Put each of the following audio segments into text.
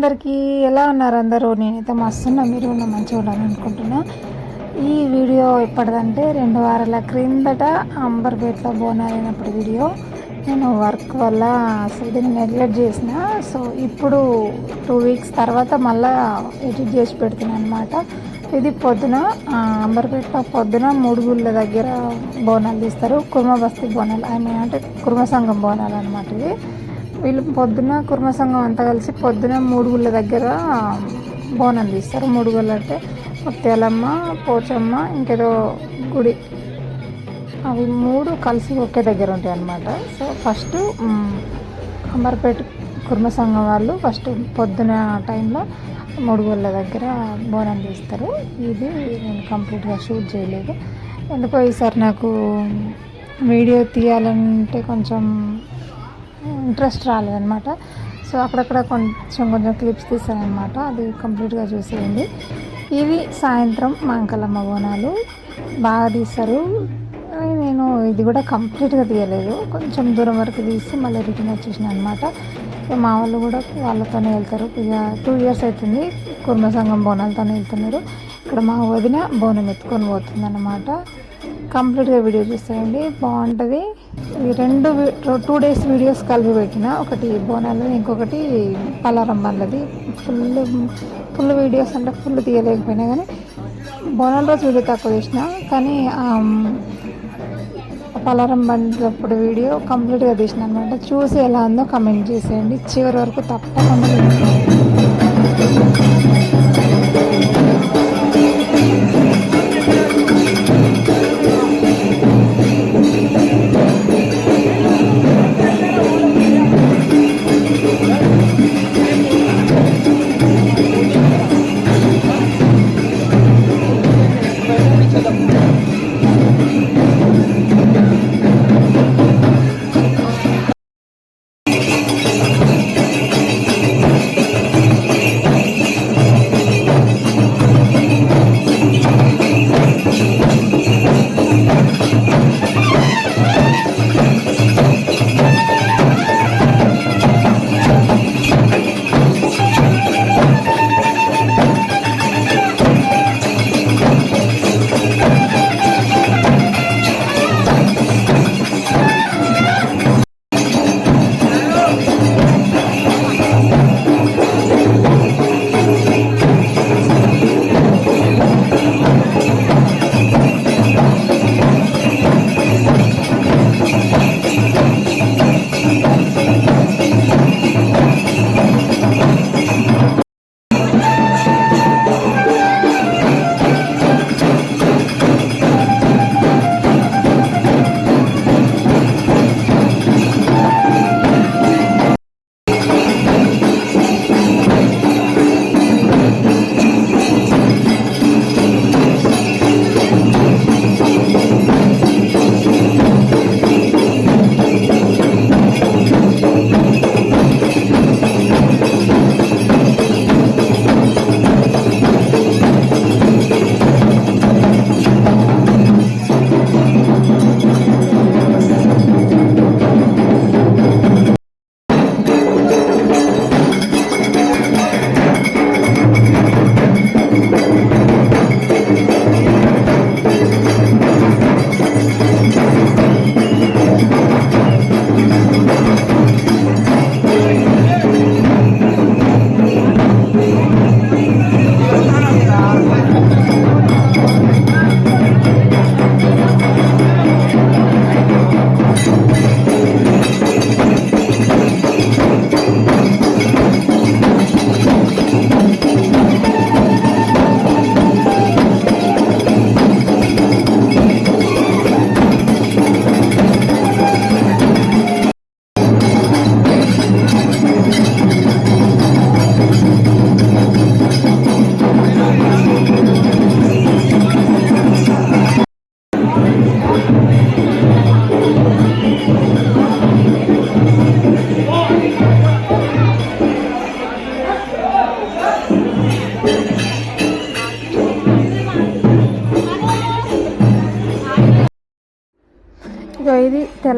అందరికీ ఎలా ఉన్నారు అందరూ? నేనైతే మస్తున్నా. మీరు ఉన్న మంచిగా ఉండాలని అనుకుంటున్నా. ఈ వీడియో ఎప్పటిదంటే రెండు వారాల క్రిందట అంబర్పేటలో బోనాలు అయినప్పుడు వీడియో. నేను వర్క్ వల్ల అసలు దీన్ని నెగ్లెక్ట్ చేసిన. సో ఇప్పుడు టూ వీక్స్ తర్వాత మళ్ళీ ఎడిట్ చేసి పెడుతున్నాను అనమాట ఇది పొద్దున అంబర్పేటలో పొద్దున మూడు గుళ్ళ దగ్గర బోనాలు తీస్తారు. కుర్మ బస్తీ బోనాలు ఐ మీన్ అంటే కుర్మ సంఘం బోనాలు అనమాట ఇవి. వీళ్ళు పొద్దున కుర్మ సంఘం అంతా కలిసి పొద్దున మూడుగుళ్ళ దగ్గర బోనం తీస్తారు. మూడుగుళ్ళు అంటే ముత్యాలమ్మ పోచమ్మ ఇంకేదో గుడి. అవి మూడు కలిసి ఒకే దగ్గర ఉంటాయి అన్నమాట. సో ఫస్ట్ అంబర్పేట కుర్మ సంఘం వాళ్ళు ఫస్ట్ పొద్దున టైంలో మూడుగుళ్ళ దగ్గర బోనం తీస్తారు. ఇది నేను కంప్లీట్గా షూట్ చేయలేదు. ఎందుకో ఈసారి నాకు వీడియో తీయాలంటే కొంచెం ఇంట్రెస్ట్ రాలేదనమాట సో అక్కడక్కడ కొంచెం కొంచెం క్లిప్స్ తీసానమాట అది కంప్లీట్గా చూసేయండి. ఇవి సాయంత్రం మాంకలమ్మ బోనాలు బాగా తీస్తారు నేను ఇది కూడా కంప్లీట్గా తీయలేదు. కొంచెం దూరం వరకు తీసి మళ్ళీ రిటర్న్ వచ్చేసిన అనమాట మా వాళ్ళు కూడా వాళ్ళతోనే వెళ్తారు. ఇక టూ ఇయర్స్ అవుతుంది కుర్మ సంఘం బోనాలతోనే వెళ్తున్నారు. ఇక్కడ మా వదిన బోనం ఎత్తుకొని పోతుంది అనమాట కంప్లీట్గా వీడియో చూసేయండి బాగుంటుంది. ఈ రెండు టూ డేస్ వీడియోస్ కలిపి పెట్టిన. ఒకటి బోనాలు ఇంకొకటి పలారం ఫుల్ ఫుల్ వీడియోస్ అంటే ఫుల్ తీయలేకపోయినా కానీ బోనాల రోజు వీడియో తక్కువ తీసిన. కానీ పలారం బండినప్పుడు వీడియో కంప్లీట్గా తీసిన అనమాట చూసి ఎలా ఉందో కమెంట్ చేసేయండి. చివరి వరకు తప్పకుండా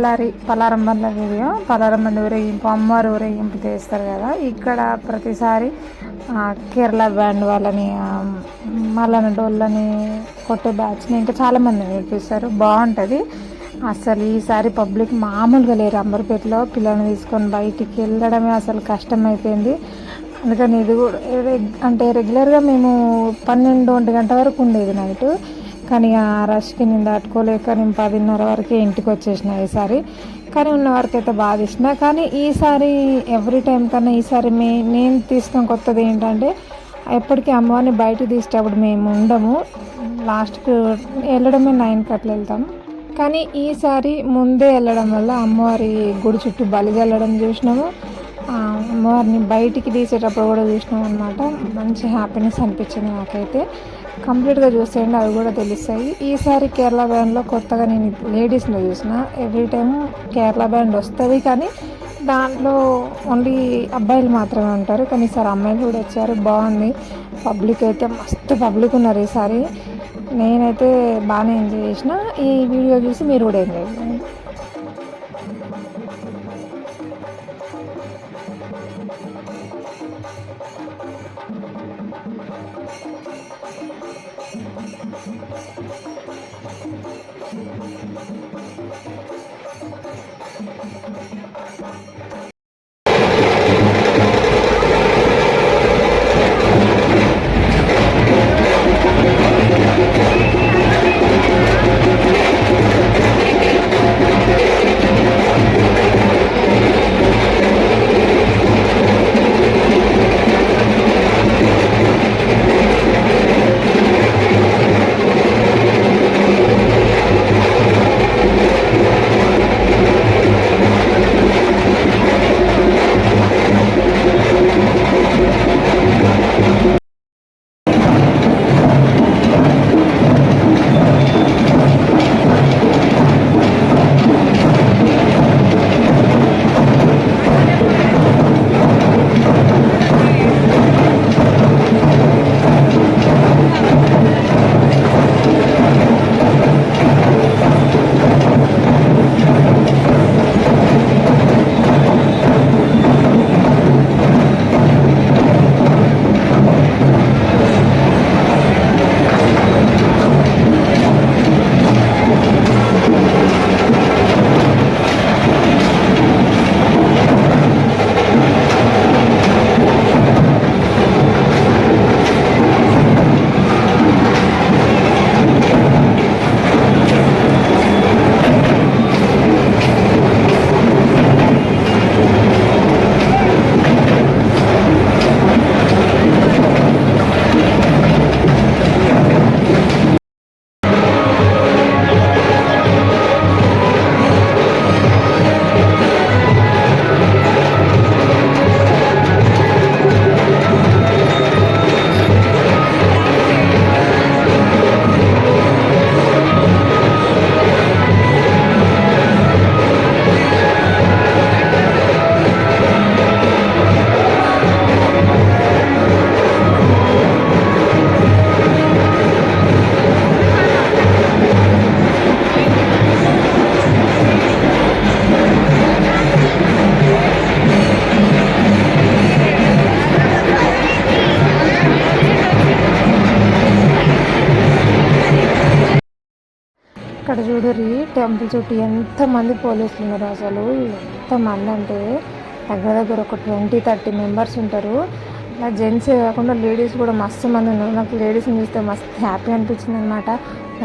పల్లారి పలారం బండ్ల వీడియో పలారం బండి ఊరేగింపు అమ్మవారు ఊరేగింపు చేస్తారు కదా. ఇక్కడ ప్రతిసారి కేరళ బ్యాండ్ వాళ్ళని మల్లన డోళ్ళని కొట్టే బ్యాచ్ని ఇంకా చాలామంది నేర్పిస్తారు. బాగుంటుంది. అసలు ఈసారి పబ్లిక్ మామూలుగా లేరు. అంబర్పేటలో పిల్లల్ని తీసుకొని బయటికి వెళ్ళడమే అసలు కష్టమైపోయింది. అందుకని ఇది కూడా అంటే రెగ్యులర్గా మేము పన్నెండు ఒంటి గంట వరకు ఉండేది నైట్. కానీ ఆ రష్కి నేను దాటుకోలేక నేను పదిన్నర వరకే ఇంటికి వచ్చేసిన ఈసారి. కానీ ఉన్న వరకు అయితే బాగా తీసిన కానీ ఈసారి ఎవ్రీ టైం కన్నా ఈసారి మే నేను తీసుకున్న కొత్తది ఏంటంటే ఎప్పటికీ అమ్మవారిని బయట తీసేటప్పుడు మేము ఉండము. లాస్ట్కి వెళ్ళడమే నైన్కి అట్లా వెళ్తాం. కానీ ఈసారి ముందే వెళ్ళడం వల్ల అమ్మవారి గుడి చుట్టూ బలి చల్లడం చూసినాము. అమ్మవారిని బయటికి తీసేటప్పుడు కూడా చూసినాం అనమాట మంచి హ్యాపీనెస్ అనిపించింది నాకైతే. కంప్లీట్గా చూసేయండి అవి కూడా తెలుస్తాయి. ఈసారి కేరళ బ్యాండ్లో కొత్తగా నేను లేడీస్లో చూసిన ఎవ్రీ టైం కేరళ బ్యాండ్ వస్తుంది కానీ దాంట్లో ఓన్లీ అబ్బాయిలు మాత్రమే ఉంటారు. కానీ ఈసారి అమ్మాయిలు కూడా వచ్చారు. బాగుంది. పబ్లిక్ అయితే మస్తు పబ్లిక్ ఉన్నారు ఈసారి. నేనైతే బాగానే ఎంజాయ్ చేసిన. ఈ వీడియో చూసి మీరు కూడా ఎంజాయ్ చేయండి. ఇక్కడ చూడరి టెంపుల్ చుట్టూ ఎంతమంది పోలీసులు ఉన్నారు అసలు. ఎంతమంది అంటే దగ్గర దగ్గర ఒక ట్వంటీ థర్టీ మెంబర్స్ ఉంటారు. ఇలా జెంట్స్ కాకుండా లేడీస్ కూడా మస్తు మంది ఉన్నారు. నాకు లేడీస్ని చూస్తే మస్తు హ్యాపీ అనిపించింది అనమాట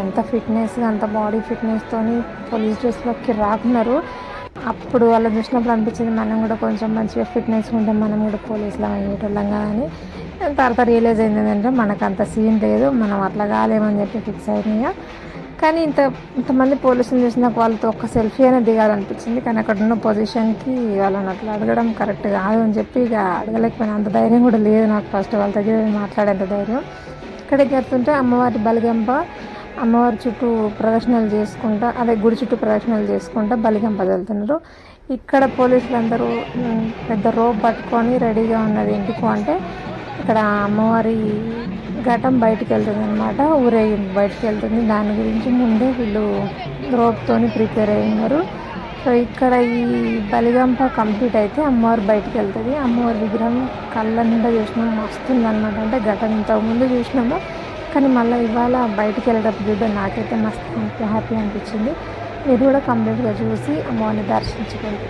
ఎంత ఫిట్నెస్ అంత బాడీ ఫిట్నెస్తోని పోలీస్ డ్రెస్లోకి రాకున్నారు. అప్పుడు వాళ్ళ చూసినప్పుడు అనిపించింది మనం కూడా కొంచెం మంచిగా ఫిట్నెస్ ఉంటే మనం కూడా పోలీసులో అయ్యేటోళ్ళం కదా అని. తర్వాత రియలైజ్ అయింది ఏంటంటే మనకు అంత సీన్ లేదు మనం అట్లా కాలేమని చెప్పి ఫిక్స్ అయినాయి. కానీ ఇంత ఇంతమంది పోలీసులు చూసినాక వాళ్ళతో ఒక్క సెల్ఫీ అయినా దిగాలనిపించింది. కానీ అక్కడ ఉన్న పొజిషన్కి వాళ్ళని అట్లా అడగడం కరెక్ట్ కాదు అని చెప్పి ఇక అడగలేకపోయినా. అంత ధైర్యం కూడా లేదు నాకు ఫస్ట్ వాళ్ళ దగ్గర మాట్లాడేంత ధైర్యం. ఇక్కడికి వెళ్తుంటే అమ్మవారి బలిగంప అమ్మవారి చుట్టూ ప్రదర్శనలు చేసుకుంటా అదే గుడి చుట్టూ ప్రదర్శనలు చేసుకుంటా బలిగంప వెళ్తున్నారు ఇక్కడ పోలీసులు అందరూ పెద్ద రోప్ పట్టుకొని రెడీగా ఉన్నది ఎందుకు అంటే ఇక్కడ అమ్మవారి ఘటం బయటికి వెళ్తుంది అనమాట ఊరేగింపు బయటికి వెళ్తుంది దాని గురించి ముందే వీళ్ళు రోప్తోని ప్రిపేర్ అయినారు. ఉన్నారు సో ఇక్కడ ఈ బలిగంప కంప్లీట్ అయితే అమ్మవారు బయటికి వెళ్తుంది అమ్మవారి విగ్రహం కళ్ళ నిండా చూసినాం మస్తుంది అనమాట అంటే ఘటన ఇంతకుముందు చూసినాము కానీ మళ్ళీ ఇవాళ బయటికి వెళ్ళేటప్పుడు చూడ నాకైతే మస్తు హ్యాపీ అనిపించింది. మీరు కూడా కంప్లీట్గా చూసి అమ్మవారిని దర్శించుకోండి.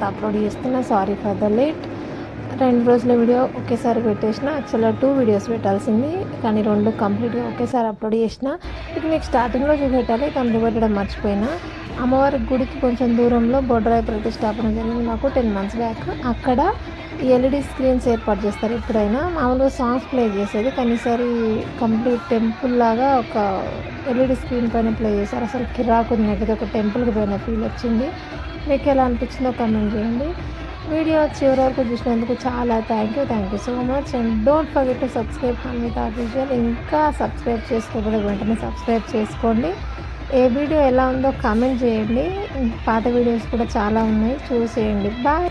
తర్వాత అప్లోడ్ చేస్తున్నా. సారీ ఫర్ ద లేట్ రెండు రోజుల వీడియో ఒకేసారి పెట్టేసిన. యాక్చువల్గా టూ వీడియోస్ పెట్టాల్సింది. కానీ రెండు కంప్లీట్గా ఒకేసారి అప్లోడ్ చేసిన. ఇది మీకు స్టార్టింగ్లో చూపెట్టాలి. కంప్లీట్ పెట్టడం మర్చిపోయినా. అమ్మవారి గుడికి కొంచెం దూరంలో బొడ్రాయి ప్రతిష్టాపన జరిగింది మాకు టెన్ మంత్స్ బ్యాక్ అక్కడ ఎల్ఈడి స్క్రీన్స్ ఏర్పాటు చేస్తారు ఎప్పుడైనా. మామూలుగా సాంగ్స్ ప్లే చేసేది. కానీ ఈసారి కంప్లీట్ టెంపుల్ లాగా ఒక ఎల్ఈడి స్క్రీన్ పైన ప్లే చేశారు. అసలు కిరాకు ఉంది నాకైతే ఒక టెంపుల్కి పోయిన ఫీల్ వచ్చింది. మీకు ఎలా అనిపించిందో కమెంట్ చేయండి. వీడియో చివరి వరకు చూసినందుకు చాలా thank you. Thank you so much. And don't forget to subscribe Hanvitha official ఇంకా సబ్స్క్రైబ్ చేసుకోకపోతే వెంటనే సబ్స్క్రైబ్ చేసుకోండి. ఏ వీడియో ఎలా ఉందో కామెంట్ చేయండి. పాత వీడియోస్ కూడా చాలా ఉన్నాయి. చూసేయండి. బాయ్.